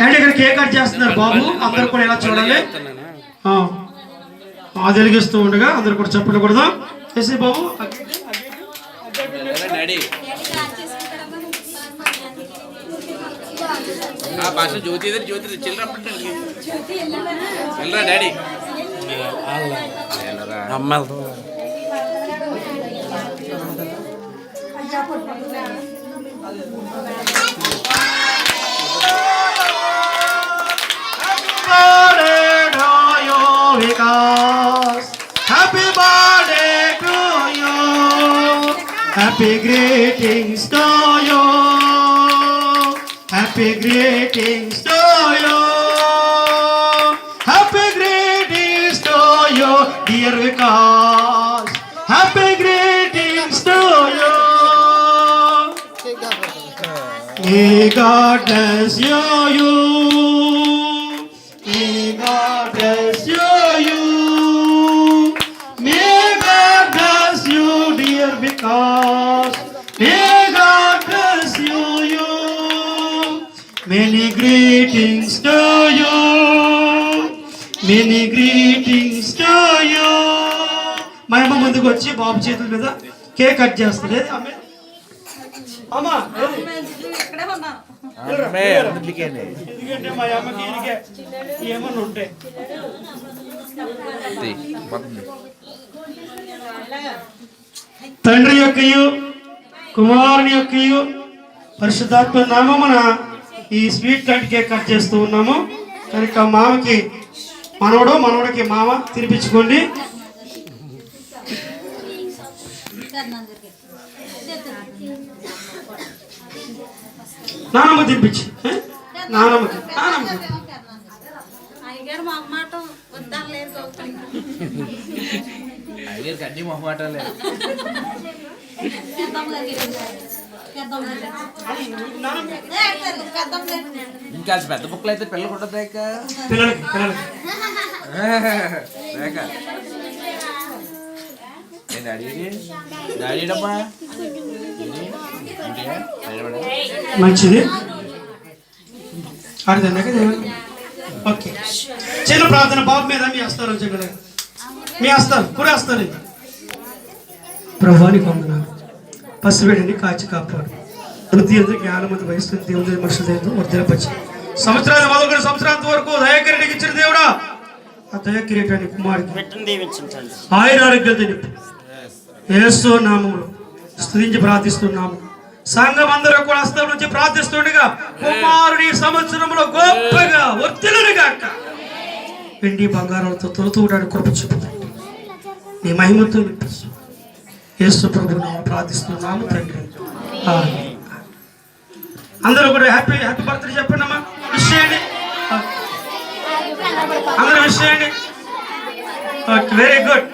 అంటే ఇక్కడ cake cut చేస్తున్నారు బాబు. అందరు కూడా ఎలా చూడాలి ఆ. ఆ వెలిగిస్తూ ఉండగా అందరు కూడా చెప్పండి కూడా చేసి బాబు డాడీ ఆ భాష జ్యోతి జ్యోతి చిల్లర daddy? Happy greetings to you. Happy greetings to you. Happy greetings to you, dear Vikas. Happy greetings to you. May God bless you, you. Greetings to you. Many greetings to you. మా అమ్మ ముందుకు వచ్చి బాబు చేతుల మీద cake cut చేస్తుంది ఆమె అమ్మా? ఎందుకంటే మా అమ్మకి ఈయనకే ఏమన్నా ఉంటాయి తండ్రి యొక్కయు కుమారుని యొక్కయు పరిశుద్ధాత్మ నామమున ఈ స్వీట్ కట్ కేక్ కట్ చేస్తూ ఉన్నాము. కనుక మామకి మనవడు మనవడికి మామ తినిపించుకోండి. నానమ్మ తినిపించి? నానమ్మకి. నానమ్మకి అయ్యారు అన్ని మొహమాటాలే ఇంకా పెద్ద బుక్కలు అయితే పిల్లలు ఉండదు రేఖ. నేను మంచిది. ఓకే. చిన్న ప్రార్థన బాబు మీద మీ వస్తారు మీ వస్తారు కూడా వస్తారు ప్రభాని పొందనాలు పసిబిడ్డని కాచి కాపాడు. వృద్ధి ఎందుకు జ్ఞానమంది వయసు దేవుడి మనుషుల దేవుడు వర్ధనపరిచి సంవత్సరాలు మొదలుకొని సంవత్సరాంత వరకు దయాకిరీటికి ఇచ్చిన దేవుడా? ఆ దయాకిరీటాన్ని కుమారుడికి ఆయన ఆరోగ్యాలతో నింపు. యేసు నామములు స్తుతించి ప్రార్థిస్తున్నాము సంఘం అందరూ కూడా హస్తం నుంచి ప్రార్థిస్తుండగా కుమారుడి సంవత్సరంలో గొప్పగా వర్తిలను గాక. వెండి బంగారాలతో తొలుతూడాడు కృప చూపుతాయి నీ మహిమతో నింపిస్తూ యేసు ప్రభు ప్రార్థిస్తున్నాము. తండ్రి అందరూ కూడా హ్యాపీ హ్యాపీ బర్త్డే చెప్పండి అమ్మా విష్ చేయండి. అందరూ విష్ చేయండి. Very good.